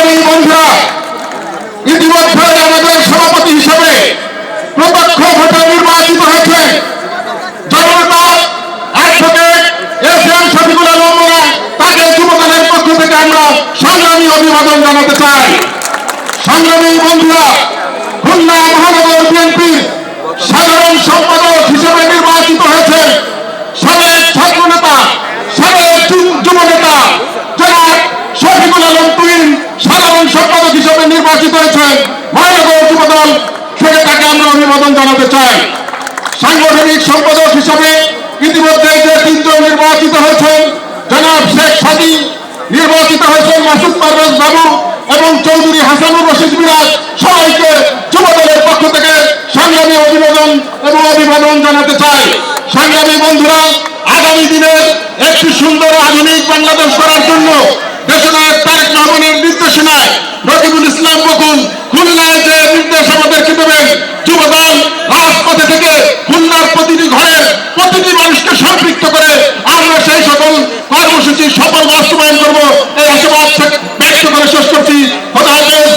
সংগ্রামী বন্ধুরা ইতিমধ্যে আমাদের সভাপতি হিসেবে প্রত্যক্ষ ভোটে নির্বাচিত হয়েছে জননেতা advocate S M Shafiqul Alam Mollah, তাকে যুবদলের পক্ষ থেকে আমরা সংগ্রামী অভিবাদন জানাতে চাই। সংগ্রামী বন্ধুরা খুলনা মহানগর বিএনপির সাধারণ সম্পাদক হিসেবে নির্বাচিত হয়েছে সাবেক ছাত্র নেতা সাবেক যু- যুব নেতা জনাব শফিকুল আলম তুহিন সম্পাদক হিসেবে নির্বাচিত হয়েছেন মহানগর যুবদল থেকে তাকে আমরা অভিবাদন জানাতে চাই। সাংগঠনিক সম্পাদক হিসাবে ইতিমধ্যে যে তিনজন নির্বাচিত হয়েছেন, জনাব শেখ সাদি নির্বাচিত হয়েছেন মাসুদ পারভেজ বাবু এবং চৌধুরী হাসানুর রশিদ মিরাজ। সবাইকে যুবদলের পক্ষ থেকে সংগ্রামী অভিবাদন এবং অভিবাদন জানাতে চাই। সংগ্রামী বন্ধুরা, আগামী দিনের একটি সুন্দর আধুনিক বাংলাদেশ করার জন্য দেশনায়ক সম্পৃক্ত করে আমরা সেই সকল কর্মসূচি সফল